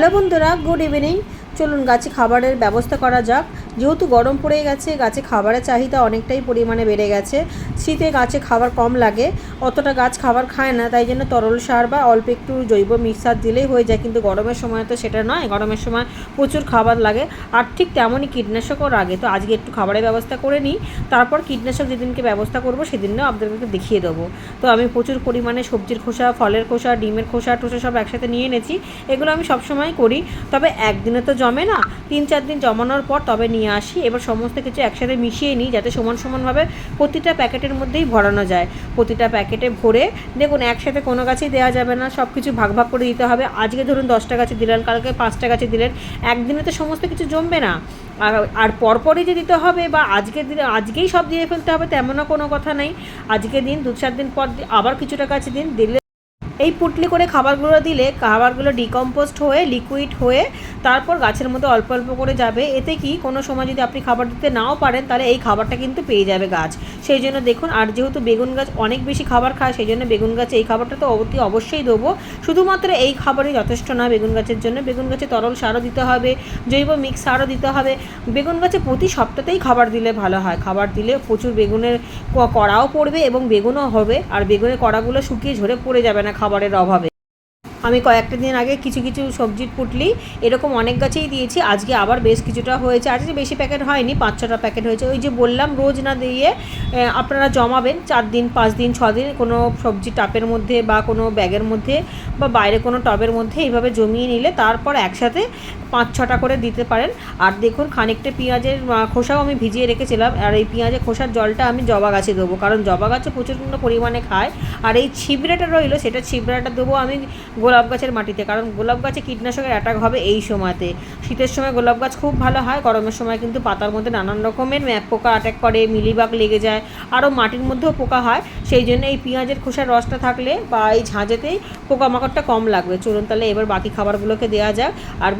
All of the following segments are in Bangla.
হ্যালো বন্ধুরা গুড ইভিনিং চলুন গাছে খাবারের ব্যবস্থা করা যাক। যেহেতু গরম পড়ে গেছে, গাছে খাবারের চাহিদা অনেকটাই পরিমাণে বেড়ে গেছে। শীতে গাছে খাবার কম লাগে, অতটা গাছ খাবার খায় না, তাই জন্য তরল সার বা অল্প একটু জৈব মিক্সার দিলেই হয়ে যায়। কিন্তু গরমের সময় তো সেটা নয়, গরমের সময় প্রচুর খাবার লাগে। আর ঠিক তেমনই কীটনাশকও লাগে। তো আজকে একটু খাবারের ব্যবস্থা করে নিই। তারপর কীটনাশক যেদিনকে ব্যবস্থা করব, সেদিনও আপনাদেরকে দেখিয়ে দেবো। তো আমি প্রচুর পরিমাণে সবজির খোসা, ফলের খোসা, ডিমের খোসা, টোসা সব একসাথে নিয়ে এনেছি। এগুলো আমি সবসময় করি। তবে একদিনে তো জমে না, তিন চার দিন জমানোর পর তবে নিয়ে আসি, এবার সমস্ত কিছু একসাথে মিশিয়ে নিই যাতে সমান সমানভাবে প্রতিটা প্যাকেটের মধ্যেই ভরানো যায়। প্রতিটা প্যাকেটে ভরে দেখুন একসাথে কোনো গাছেই দেওয়া যাবে না সব কিছু ভাগ ভাগ করে দিতে হবে। আজকে ধরুন দশটা গাছে দিলেন, কালকে পাঁচটা গাছে দিলেন, একদিনে তো সমস্ত কিছু জমবে না। আর আর পরপরই যে দিতে হবে বা আজকে দিলে, আজকেই সব দিয়ে ফেলতে হবে তেমনও কোনো কথা নেই। আজকে দিন, দু চার দিন পর আবার কিছুটা গাছে দিন, দিলে এই পুটলি করে খাবারগুলো দিলে, খাবারগুলো ডিকম্পোস্ট হয়ে লিকুইড হয়ে তারপর গাছের মধ্যে অল্প অল্প করে যাবে। এতে কি কোনো সময় যদি আপনি খাবার দিতে নাও পারেন, তাহলে এই খাবারটা কিন্তু পেয়ে যাবে গাছ। সেই জন্য দেখুন, আর যেহেতু বেগুন গাছ অনেক বেশি খাবার খায়, সেই জন্য বেগুন গাছে এই খাবারটা তো অতি অবশ্যই দেবো। শুধুমাত্র এই খাবারই যথেষ্ট না বেগুন গাছের জন্য। বেগুন গাছে তরল সারও দিতে হবে, জৈব মিক্স সারও দিতে হবে। বেগুন গাছে প্রতি সপ্তাহতেই খাবার দিলে ভালো হয়। খাবার দিলে প্রচুর বেগুনের কড়াও পড়বে এবং বেগুনও হবে। আর বেগুনের কড়াগুলো শুকিয়ে ঝরে পড়ে যাবে না খাবারের অভাবে। আমি কয়েকটা দিন আগে কিছু কিছু সবজির পুটলি এরকম অনেক গাছেই দিয়েছি। আজকে আবার বেশ কিছুটা হয়েছে। আজকে বেশি প্যাকেট হয়নি পাঁচ ছটা প্যাকেট হয়েছে। ওই যে বললাম, রোজ না দিয়ে আপনারা জমাবেন চার দিন, পাঁচ দিন, ছ দিন কোনো সবজি টাপের মধ্যে বা কোনো ব্যাগের মধ্যে বা বাইরে কোনো টবের মধ্যে এইভাবে জমিয়ে নিলে তারপর একসাথে পাঁচ ছটা করে দিতে পারেন। আর দেখুন, খানিকটা পেঁয়াজের খোসাও আমি ভিজিয়ে রেখেছিলাম। আর এই পেঁয়াজের খোসার জলটা আমি জবা গাছে দেবো। কারণ জবা গাছে প্রচুর পরিমাণে খায়। আর এই ছিবড়েটা রইল, সেটা ছিবড়াটা দেবো আমি গোলাপ গাছের মাটিতে, কারণ গোলাপ গাছে কীটনাশকের অ্যাটাক হবে এই সময়তে। শীতের সময় গোলাপ গাছ খুব ভালো হয়, গরমের সময় কিন্তু পাতার মধ্যে নানান রকমের ম্যাপ পোকা অ্যাটাক করে, মিলিবাগ লেগে যায়, আরও মাটির মধ্যেও পোকা হয়, সেই জন্য এই পেঁয়াজের খোসার রসটা থাকলে বা এই ঝাঁঝেতেই পোকামাকড়টা কম লাগবে। চলুন তাহলে এবার বাকি খাবারগুলোকে দেওয়া যাক। আর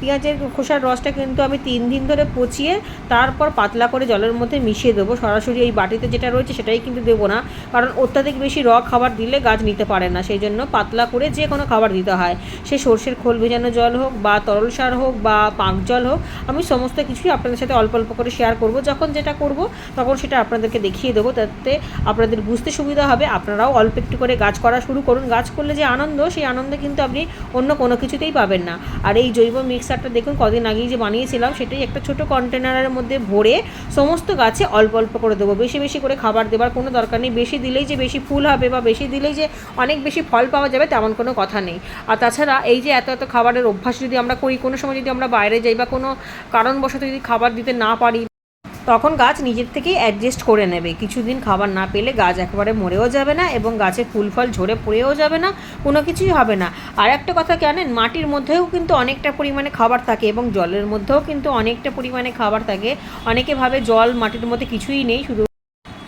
পেঁয়াজের খোসার রসটা কিন্তু আমি তিন দিন ধরে পচিয়ে তারপর পাতলা করে জলের মধ্যে মিশিয়ে দেবো। সরাসরি এই বাটিতে যেটা রয়েছে সেটাই কিন্তু দেবো না, কারণ অত্যাধিক বেশি র খাবার দিলে গাছ নিতে পারে না। সেই জন্য পাতলা করে যে কোনো খাবার দিতে হয়। সে সর্ষের খোল ভেজানো জল হোক বা তরল সার হোক বা পাক জল হোক, আমি সমস্ত কিছুই আপনাদের সাথে অল্প অল্প করে শেয়ার করব। যখন যেটা করব, তখন সেটা আপনাদেরকে দেখিয়ে দেবো। তাতে আপনাদের বুঝতে সুবিধা হবে। আপনারাও অল্প একটু করে গাছ করা শুরু করুন। গাছ করলে যে আনন্দ, সেই আনন্দ কিন্তু আপনি অন্য কোনো কিছুতেই পাবেন না। আর এই জৈব মিক্সারটা দেখুন, কদিন আগেই যে বানিয়েছিলাম, সেটাই একটা ছোট কন্টেনারের মধ্যে ভরে সমস্ত গাছে অল্প অল্প করে দেবো। বেশি বেশি করে খাবার দেওয়ার কোনো দরকার নেই। বেশি দিলেই যে বেশি ফুল হবে বা বেশি দিলেই যে অনেক বেশি ফল পাওয়া যাবে, তেমন কোনো কথা নেই। আর তাছাড়া এই যে এত এত খাবারের অভ্যাস যদি আমরা করি, কোনো সময় যদি আমরা বাইরে যাই বা কোনো কারণবশত যদি খাবার দিতে না পারি, তখন গাছ নিজের থেকেই অ্যাডজাস্ট করে নেবে। কিছুদিন খাবার না পেলে গাছ একেবারে মরেও যাবে না এবং গাছে ফুল ফল ঝরে পড়েও যাবে না, কোনো কিছুই হবে না। আর একটা কথা জানেন, মাটির মধ্যেও কিন্তু অনেকটা পরিমাণে খাবার থাকে এবং জলের মধ্যেও কিন্তু অনেকটা পরিমাণে খাবার থাকে। অনেকে ভাবে জল মাটির মধ্যে কিছুই নেই, শুধু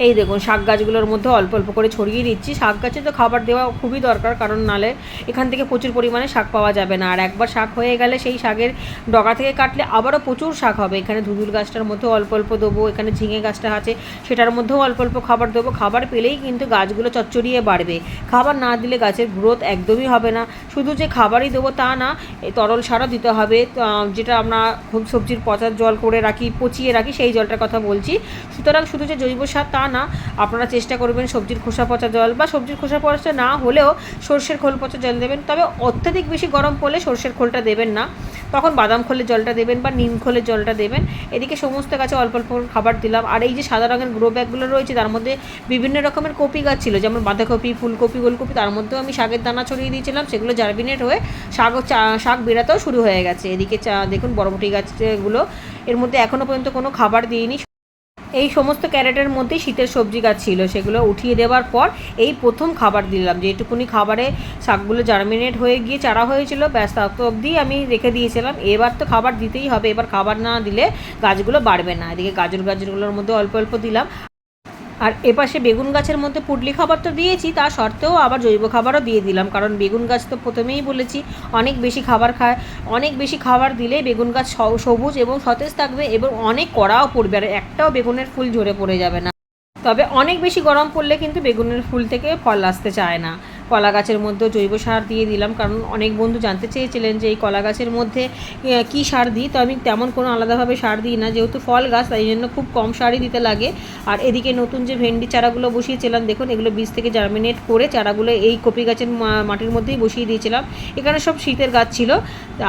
এই দেখুন, শাক গাছগুলোর মধ্যে অল্প অল্প করে ছড়িয়ে দিচ্ছি। শাক গাছে তো খাবার দেওয়া খুবই দরকার, কারণ নালে এখান থেকে প্রচুর পরিমাণে শাক পাওয়া যাবে না। আর একবার শাক হয়ে গেলে সেই শাকের ডগা থেকে কাটলে আবারও প্রচুর শাক হবে। এখানে ধুদুল গাছটার মধ্যেও অল্প অল্প দেবো, এখানে ঝিঙে গাছটা আছে, সেটার মধ্যেও অল্প অল্প খাবার দেবো। খাবার পেলেই কিন্তু গাছগুলো চচ্চড়িয়ে বাড়বে। খাবার না দিলে গাছের গ্রোথ একদমই হবে না। শুধু যে খাবারই দেবো তা না তরল সারও দিতে হবে। যেটা আমরা খুব সবজির পচার জল করে রাখি, পচিয়ে রাখি, সেই জলটার কথা বলছি। সুতরাং শুধু যে জৈব সার তা না, আপনারা চেষ্টা করবেন সবজির খোসা পচা জল বা সবজির খোসা পচা না হলেও সর্ষের খোল পচা জল দেবেন। তবে অত্যাধিক বেশি গরম পড়লে সর্ষের খোলটা দেবেন না। তখন বাদাম খোলের জলটা দেবেন বা নিম খোলের জলটা দেবেন। এদিকে সমস্ত গাছে অল্প অল্প খাবার দিলাম। আর এই যে সাদা রঙের গ্রো ব্যাগগুলো রয়েছে, তার মধ্যে বিভিন্ন রকমের কপি গাছ ছিল, যেমন বাঁধাকপি, ফুলকপি, গোলকপি, তার মধ্যেও আমি শাকের দানা ছড়িয়ে দিয়েছিলাম। সেগুলো জার্মিনেট হয়ে শাক শাক বেরাতেও শুরু হয়ে গেছে। এদিকে চা, দেখুন বরবটি গাছগুলো, এর মধ্যে এখনও পর্যন্ত কোনো খাবার দিইনি। এই সমস্ত ক্যারেটের মধ্যে শীতের সবজি গাছ ছিল, সেগুলো উঠিয়ে দেওয়ার পর এই প্রথম খাবার দিলাম। যেটুকুনি খাবারে শাকগুলো জার্মিনেট হয়ে গিয়ে চারা হয়েছিল, ব্যাস তত অবধি আমি রেখে দিয়েছিলাম। এবার তো খাবার দিতেই হবে, এবার খাবার না দিলে গাছগুলো বাড়বে না। এদিকে গাজর গাজরগুলোর মধ্যে অল্প অল্প দিলাম। আর এপাশে বেগুন গাছের মধ্যে পুডলি খাবার তো দিয়েছি, তা সত্ত্বেও আবার জৈব খাবারও দিয়ে দিলাম। কারণ বেগুন গাছ তো প্রথমেই বলেছি, অনেক বেশি খাবার খায়, অনেক বেশি খাবার দিলে বেগুন গাছ সবুজ এবং সতেজ থাকবে এবং অনেক কড়াও পড়বে আর একটাও বেগুনের ফুল ঝরে পড়ে যাবে না। তবে অনেক বেশি গরম পড়লে কিন্তু বেগুনের ফুল থেকে ফল আসতে চায় না। কলা গাছের মধ্যেও জৈব সার দিয়ে দিলাম, কারণ অনেক বন্ধু জানতে চেয়েছিলেন যে এই কলা গাছের মধ্যে কী সার দিই? তো আমি তেমন কোনো আলাদাভাবে সার দিই না, যেহেতু ফল গাছ, তাই জন্য খুব কম সারই দিতে লাগে। আর এদিকে নতুন যে ভেন্ডি চারাগুলো বসিয়েছিলাম, দেখুন এগুলো বীজ থেকে জার্মিনেট করে চারাগুলো এই কপি গাছের মাটির মধ্যেই বসিয়ে দিয়েছিলাম। এখানে সব শীতের গাছ ছিল,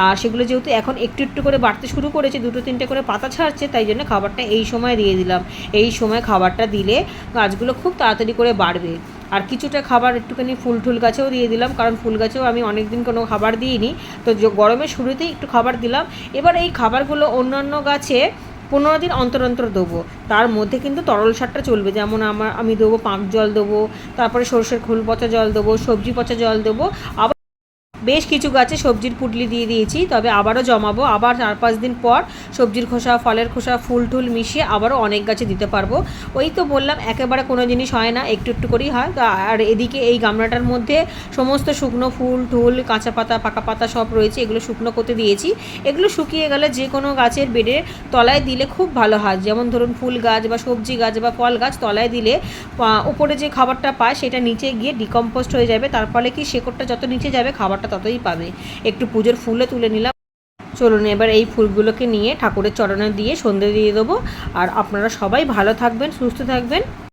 আর সেগুলো যেহেতু এখন একটু একটু করে বাড়তে শুরু করেছে, দুটো তিনটে করে পাতা ছাড়ছে, তাই জন্য খাবারটা এই সময় দিয়ে দিলাম। এই সময় খাবারটা দিলে গাছগুলো খুব তাড়াতাড়ি করে বাড়বে। আর কিছুটা খাবার একটুখানি ফুল টুল গাছেও দিয়ে দিলাম, কারণ ফুল গাছেও আমি অনেক দিন কোনো খাবার দিইনি। তো গরমের শুরুতেই একটু খাবার দিলাম। এবার এই খাবারগুলো অন্যান্য গাছে পনেরো দিন অন্তর অন্তর দেবো। তার মধ্যে কিন্তু তরল সারটা চলবে, যেমন আমার আমি দেবো পাম্প জল দেবো, তারপরে সর্ষের খোল পচা জল দেবো, সবজি পচা জল দেবো, আবার বেশ কিছু গাছে সবজির পুটলি দিয়ে দিয়েছি, তবে আবারও জমাবো। আবার চার পাঁচ দিন পর সবজির খোসা, ফলের খোসা, ফুল টুল মিশিয়ে আবারও অনেক গাছে দিতে পারব। ওই তো বললাম, একেবারে কোনো জিনিস হয় না, একটু একটু করেই হয়। তো আর এদিকে এই গামলাটার মধ্যে সমস্ত শুকনো ফুল, টুল, কাঁচা পাতা, পাকা পাতা সব রয়েছে, এগুলো শুকনো করতে দিয়েছি। এগুলো শুকিয়ে গেলে যে কোনো গাছের বেডে তলায় দিলে খুব ভালো হয়। যেমন ধরুন, ফুল গাছ বা সবজি গাছ বা ফল গাছ তলায় দিলে উপরে যে খাবারটা পায়, সেটা নিচে গিয়ে ডিকম্পোস্ট হয়ে যাবে। তার ফলে কি, শেকড়টা যত নিচে যাবে, খাবারটা ততই পাবে। একটু পুজোর ফুলও তুলে নিলাম। চলুন এবার এই ফুলগুলোকে নিয়ে ঠাকুরের চরণে দিয়ে সন্ধে দিয়ে দেবো। আর আপনারা সবাই ভালো থাকবেন, সুস্থ থাকবেন।